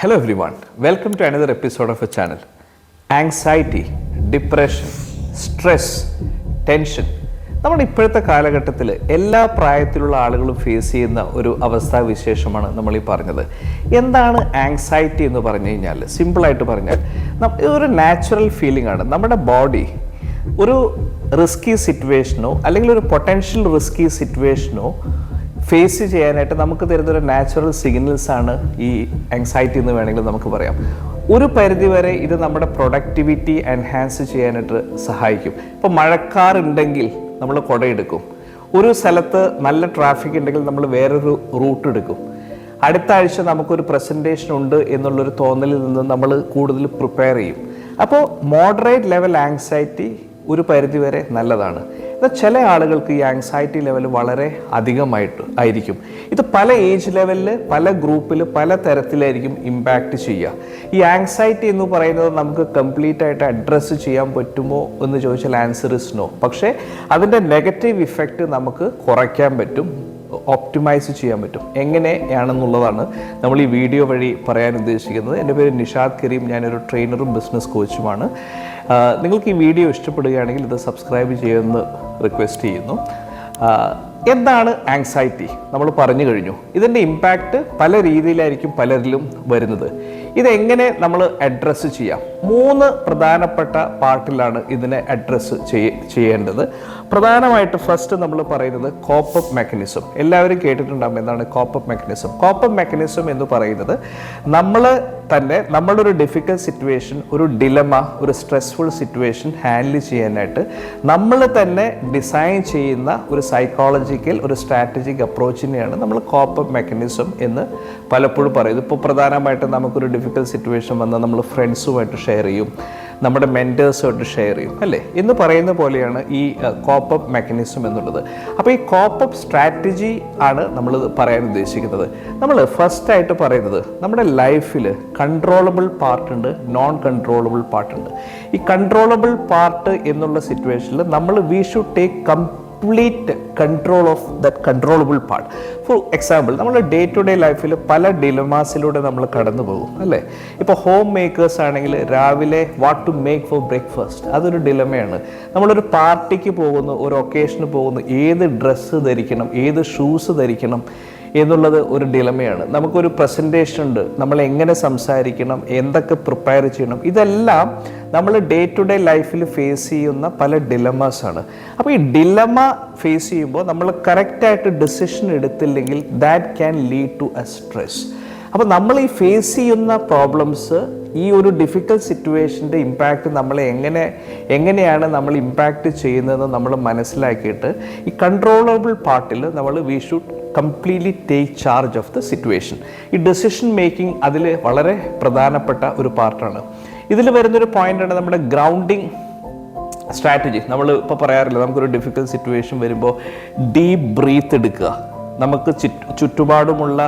Hello everyone, welcome to another episode of a channel. Anxiety depression stress tension നമ്മൾ ഇപ്പോഴത്തെ കാലഘട്ടത്തിൽ എല്ലാ പ്രായത്തിലുള്ള ആളുകളും ഫേസ് ചെയ്യുന്ന ഒരു അവസ്ഥാ വിശേഷമാണ് നമ്മൾ ഈ പറഞ്ഞത്. എന്താണ് ആങ്സൈറ്റി എന്ന് പറഞ്ഞു കഴിഞ്ഞാൽ സിമ്പിളായിട്ട് പറഞ്ഞാൽ ഒരു നാച്ചുറൽ ഫീലിംഗ് ആണ്. നമ്മുടെ ബോഡി ഒരു റിസ്കി സിറ്റുവേഷനോ അല്ലെങ്കിൽ ഒരു പൊട്ടൻഷ്യൽ റിസ്കി സിറ്റുവേഷനോ ഫേസ് ചെയ്യാനായിട്ട് നമുക്ക് തരുന്ന ഒരു നാച്ചുറൽ സിഗ്നൽസ് ആണ് ഈ ആങ്സൈറ്റി എന്ന് വേണമെങ്കിൽ നമുക്ക് പറയാം. ഒരു പരിധിവരെ ഇത് നമ്മുടെ പ്രൊഡക്ടിവിറ്റി എൻഹാൻസ് ചെയ്യാനായിട്ട് സഹായിക്കും. ഇപ്പോൾ മഴക്കാറുണ്ടെങ്കിൽ നമ്മൾ കുടയെടുക്കും. ഒരു സ്ഥലത്ത് നല്ല ട്രാഫിക് ഉണ്ടെങ്കിൽ നമ്മൾ വേറൊരു റൂട്ട് എടുക്കും. അടുത്ത ആഴ്ച നമുക്കൊരു പ്രസന്റേഷൻ ഉണ്ട് എന്നുള്ളൊരു തോന്നലിൽ നിന്ന് നമ്മൾ കൂടുതൽ പ്രിപ്പയർ ചെയ്യും. അപ്പോൾ മോഡറേറ്റ് ലെവൽ ആങ്സൈറ്റി ഒരു പരിധിവരെ നല്ലതാണ്. എന്നാൽ ചില ആളുകൾക്ക് ഈ ആങ്സൈറ്റി ലെവൽ വളരെ അധികമായിട്ട് ആയിരിക്കും. ഇത് പല ഏജ് ലെവലിൽ പല ഗ്രൂപ്പിൽ പല തരത്തിലായിരിക്കും ഇമ്പാക്റ്റ് ചെയ്യുക. ഈ ആങ്സൈറ്റി എന്ന് പറയുന്നത് നമുക്ക് കംപ്ലീറ്റ് ആയിട്ട് അഡ്രസ്സ് ചെയ്യാൻ പറ്റുമോ എന്ന് ചോദിച്ചാൽ ആൻസർ ഇസ് നോ പക്ഷേ അതിന്റെ നെഗറ്റീവ് ഇഫക്റ്റ് നമുക്ക് കുറയ്ക്കാൻ പറ്റും ഓപ്റ്റിമൈസ് ചെയ്യാൻ പറ്റും. എങ്ങനെയാണെന്നുള്ളതാണ് നമ്മൾ ഈ വീഡിയോ വഴി പറയാൻ ഉദ്ദേശിക്കുന്നത്. എന്റെ പേര് നിഷാദ് കരീം. ഞാനൊരു ട്രെയിനറും ബിസിനസ് കോച്ചുമാണ് നിങ്ങൾക്ക് ഈ വീഡിയോ ഇഷ്ടപ്പെടുകയാണെങ്കിൽ ഇത് സബ്സ്ക്രൈബ് ചെയ്യുമെന്ന് റിക്വസ്റ്റ് ചെയ്യുന്നു. എന്താണ് ആങ്സൈറ്റി നമ്മൾ പറഞ്ഞു കഴിഞ്ഞു. ഇതിന്റെ ഇമ്പാക്റ്റ് പല രീതിയിലായിരിക്കും പലരിലും വരുന്നത്. ഇതെങ്ങനെ നമ്മൾ അഡ്രസ്സ് ചെയ്യാം? മൂന്ന് പ്രധാനപ്പെട്ട പാർട്ടിലാണ് ഇതിനെ അഡ്രസ്സ് ചെയ്യേണ്ടത്. പ്രധാനമായിട്ട് ഫസ്റ്റ് നമ്മൾ പറയുന്നത് കോപ്പപ്പ് മെക്കാനിസം എല്ലാവരും കേട്ടിട്ടുണ്ടാകും എന്താണ് കോപ്പപ്പ് മെക്കാനിസം കോപ്പപ്പ് മെക്കാനിസം എന്ന് പറയുന്നത് നമ്മൾ തന്നെ നമ്മളുടെ ഒരു ഡിഫിക്കൽട്ട് സിറ്റുവേഷൻ ഒരു ഡിലമ ഒരു സ്ട്രെസ്ഫുൾ സിറ്റുവേഷൻ ഹാൻഡിൽ ചെയ്യാനായിട്ട് നമ്മൾ തന്നെ ഡിസൈൻ ചെയ്യുന്ന ഒരു സൈക്കോളജിക്കൽ ഒരു സ്ട്രാറ്റജിക് അപ്രോച്ചിനെയാണ് നമ്മൾ കോപ്പപ്പ് മെക്കാനിസം എന്ന് പലപ്പോഴും പറയുന്നത്. ഇപ്പോൾ പ്രധാനമായിട്ട് നമുക്കൊരു ഡിഫിക്കൽട്ട് സിറ്റുവേഷൻ വന്നാൽ നമ്മൾ ഫ്രണ്ട്സുമായിട്ട് ഷെയർ ചെയ്യും. നമ്മുടെ മെന്റേഴ്സുമായിട്ട് ഷെയർ ചെയ്യും അല്ലേ? എന്ന് പറയുന്ന പോലെയാണ് ഈ കോപ്പപ്പ് മെക്കാനിസം എന്നുള്ളത്. അപ്പോൾ ഈ കോപ്പപ്പ് സ്ട്രാറ്റജി ആണ് നമ്മൾ പറയാൻ ഉദ്ദേശിക്കുന്നത്. നമ്മൾ ഫസ്റ്റ് ആയിട്ട് പറയുന്നത് നമ്മുടെ ലൈഫിൽ കൺട്രോളബിൾ പാർട്ടുണ്ട് നോൺ കൺട്രോളബിൾ പാർട്ടുണ്ട് ഈ കൺട്രോളബിൾ പാർട്ട് എന്നുള്ള സിറ്റുവേഷനിൽ നമ്മൾ we should take complete control of that controllable part for example നമ്മൾ ഡേ ടു ഡേ ലൈഫിൽ പല ഡിലമാസിലൂടെ നമ്മൾ കടന്നു പോകും അല്ലേ? ഇപ്പോൾ ഹോം മേക്കേഴ്സ് ആണെങ്കിൽ രാവിലെ what to make for breakfast അതൊരു ഡിലമയാണ് നമ്മളൊരു പാർട്ടിക്ക് പോകുന്നു ഒരു ഒക്കേഷന് പോകുന്നു ഏത് ഡ്രസ്സ് ധരിക്കണം ഏത് ഷൂസ് ധരിക്കണം എന്നുള്ളത് ഒരു ഡിലമയാണ് നമുക്കൊരു പ്രസന്റേഷൻ ഉണ്ട് നമ്മൾ എങ്ങനെ സംസാരിക്കണം എന്തൊക്കെ പ്രിപ്പയർ ചെയ്യണം ഇതെല്ലാം നമ്മൾ ഡേ ടു ഡേ ലൈഫിൽ ഫേസ് ചെയ്യുന്ന പല ഡിലമാസാണ് അപ്പോൾ ഈ ഡിലമ ഫേസ് ചെയ്യുമ്പോൾ നമ്മൾ കറക്റ്റായിട്ട് decision എടുത്തില്ലെങ്കിൽ that can lead to a stress അപ്പോൾ നമ്മൾ ഈ ഫേസ് ചെയ്യുന്ന പ്രോബ്ലംസ് ഈ ഒരു ഡിഫിക്കൽട്ട് സിറ്റുവേഷന്റെ ഇമ്പാക്റ്റ് നമ്മളെ എങ്ങനെ എങ്ങനെയാണ് നമ്മൾ ഇമ്പാക്റ്റ് ചെയ്യുന്നതെന്ന് നമ്മൾ മനസ്സിലാക്കിയിട്ട് ഈ കൺട്രോളബിൾ പാർട്ടിൽ നമ്മൾ we should completely take charge of the situation ഈ ഡെസിഷൻ മേക്കിംഗ് അതിൽ വളരെ പ്രധാനപ്പെട്ട ഒരു പാർട്ടാണ് ഇതിൽ വരുന്നൊരു പോയിന്റാണ് നമ്മുടെ ഗ്രൗണ്ടിങ് സ്ട്രാറ്റജി നമ്മൾ ഇപ്പോൾ പറയാറില്ല നമുക്കൊരു ഡിഫിക്കൽ സിറ്റുവേഷൻ വരുമ്പോൾ ഡീപ്പ് ബ്രീത്ത് എടുക്കുക. നമുക്ക് ചുറ്റ് ചുറ്റുപാടുമുള്ള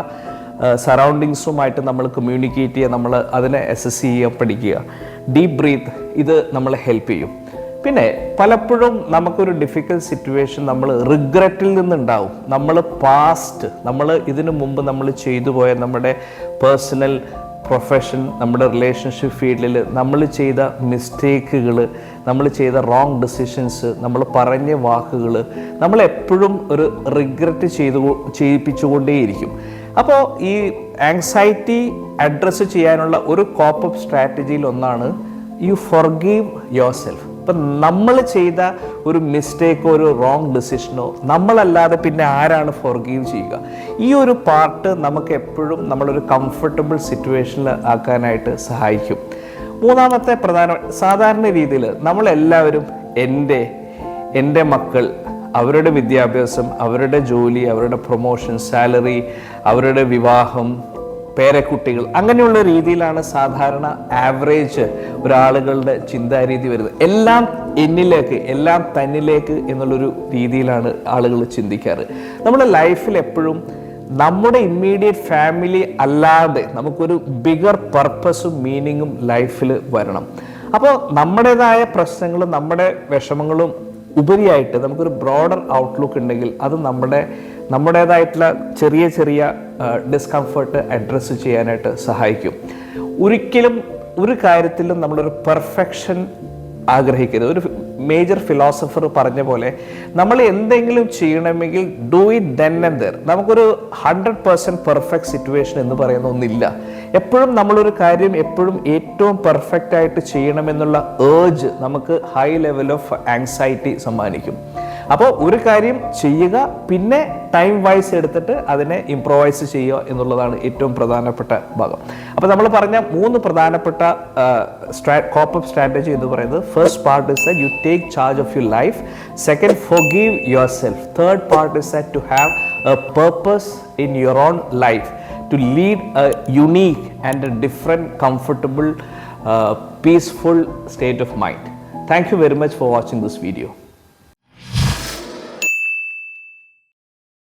സറൗണ്ടിങ്സുമായിട്ട് നമ്മൾ കമ്മ്യൂണിക്കേറ്റ് ചെയ്യുക നമ്മൾ അതിനെ അസസ് ചെയ്യുക പഠിക്കുക. ഡീപ്പ് ബ്രീത്ത് ഇത് നമ്മളെ ഹെൽപ്പ് ചെയ്യും. പിന്നെ പലപ്പോഴും നമുക്കൊരു ഡിഫിക്കൽട്ട് സിറ്റുവേഷൻ നമ്മൾ റിഗ്രറ്റിൽ നിന്നുണ്ടാവും. നമ്മൾ പാസ്റ്റ് നമ്മൾ ഇതിനു മുമ്പ് നമ്മൾ ചെയ്തു പോയ നമ്മുടെ പേഴ്സണൽ പ്രൊഫഷൻ നമ്മുടെ റിലേഷൻഷിപ്പ് ഫീൽഡിൽ നമ്മൾ ചെയ്ത മിസ്റ്റേക്കുകൾ നമ്മൾ ചെയ്ത റോങ് ഡിസിഷൻസ് നമ്മൾ പറഞ്ഞ വാക്കുകൾ നമ്മൾ എപ്പോഴും ഒരു റിഗ്രറ്റ് ചെയ്തു ചെയ്യിപ്പിച്ചുകൊണ്ടേയിരിക്കും. അപ്പോൾ ഈ ആങ്സൈറ്റി അഡ്രസ്സ് ചെയ്യാനുള്ള ഒരു കോപ്പ് അപ്പ് സ്ട്രാറ്റജിയിൽ ഒന്നാണ് യു ഫോർഗീവ് യുവർ സെൽഫ് ഇപ്പം നമ്മൾ ചെയ്ത ഒരു മിസ്റ്റേക്കോ ഒരു റോങ് ഡിസിഷനോ നമ്മളല്ലാതെ പിന്നെ ആരാണ് ഫോർഗീവ് ചെയ്യുക? ഈ ഒരു പാർട്ട് നമുക്ക് എപ്പോഴും നമ്മളൊരു കംഫർട്ടബിൾ സിറ്റുവേഷനിൽ ആക്കാനായിട്ട് സഹായിക്കും. മൂന്നാമത്തെ പ്രധാന സാധാരണ രീതിയിൽ നമ്മളെല്ലാവരും എന്റെ എന്റെ മക്കൾ അവരുടെ വിദ്യാഭ്യാസം അവരുടെ ജോലി അവരുടെ പ്രൊമോഷൻ സാലറി അവരുടെ വിവാഹം പേരക്കുട്ടികൾ. അങ്ങനെയുള്ള രീതിയിലാണ് സാധാരണ ആവറേജ് ഒരാളുകളുടെ ചിന്താരീതി വരുന്നത്. എല്ലാം എന്നിലേക്ക് എല്ലാം തന്നിലേക്ക് എന്നുള്ളൊരു രീതിയിലാണ് ആളുകൾ ചിന്തിക്കാറ്. നമ്മുടെ ലൈഫിൽ എപ്പോഴും നമ്മുടെ ഇമ്മീഡിയറ്റ് ഫാമിലി അല്ലാതെ നമുക്കൊരു ബിഗർ പർപ്പസും മീനിങ്ങും ലൈഫിൽ വരണം. അപ്പോൾ നമ്മുടേതായ പ്രശ്നങ്ങളും നമ്മുടെ വിഷമങ്ങളും ഉപരിയായിട്ട് നമുക്കൊരു ബ്രോഡർ ഔട്ട്ലുക്ക് ഉണ്ടെങ്കിൽ അത് നമ്മുടെ നമ്മുടേതായിട്ടുള്ള ചെറിയ ചെറിയ ഡിസ്കംഫർട്ട് അഡ്രസ്സ് ചെയ്യാനായിട്ട് സഹായിക്കും. ഒരിക്കലും ഒരു കാര്യത്തിലും നമ്മളൊരു പെർഫെക്ഷൻ ആഗ്രഹിക്കരുത്. ഒരു മേജർ ഫിലോസഫർ പറഞ്ഞ പോലെ നമ്മൾ എന്തെങ്കിലും ചെയ്യണമെങ്കിൽ do it then and there നമുക്കൊരു ഹൺഡ്രഡ് പെർസെന്റ് പെർഫെക്റ്റ് സിറ്റുവേഷൻ എന്ന് പറയുന്ന ഒന്നില്ല. എപ്പോഴും നമ്മളൊരു കാര്യം എപ്പോഴും ഏറ്റവും പെർഫെക്റ്റ് ആയിട്ട് ചെയ്യണമെന്നുള്ള ഏർജ് നമുക്ക് ഹൈ ലെവൽ ഓഫ് ആങ്സൈറ്റി സമ്മാനിക്കും. അപ്പോൾ ഒരു കാര്യം ചെയ്യുക പിന്നെ ടൈം വൈസ് എടുത്തിട്ട് അതിനെ ഇംപ്രൊവൈസ് ചെയ്യുക എന്നുള്ളതാണ് ഏറ്റവും പ്രധാനപ്പെട്ട ഭാഗം. അപ്പോൾ നമ്മൾ പറഞ്ഞ മൂന്ന് പ്രധാനപ്പെട്ട കോപ്പപ്പ് സ്ട്രാറ്റജി എന്ന് പറയുന്നത് first part is that you take charge of your life second forgive yourself third part is that to have a purpose in your own life to lead a unique and a different comfortable peaceful state of mind thank you very much for watching this video.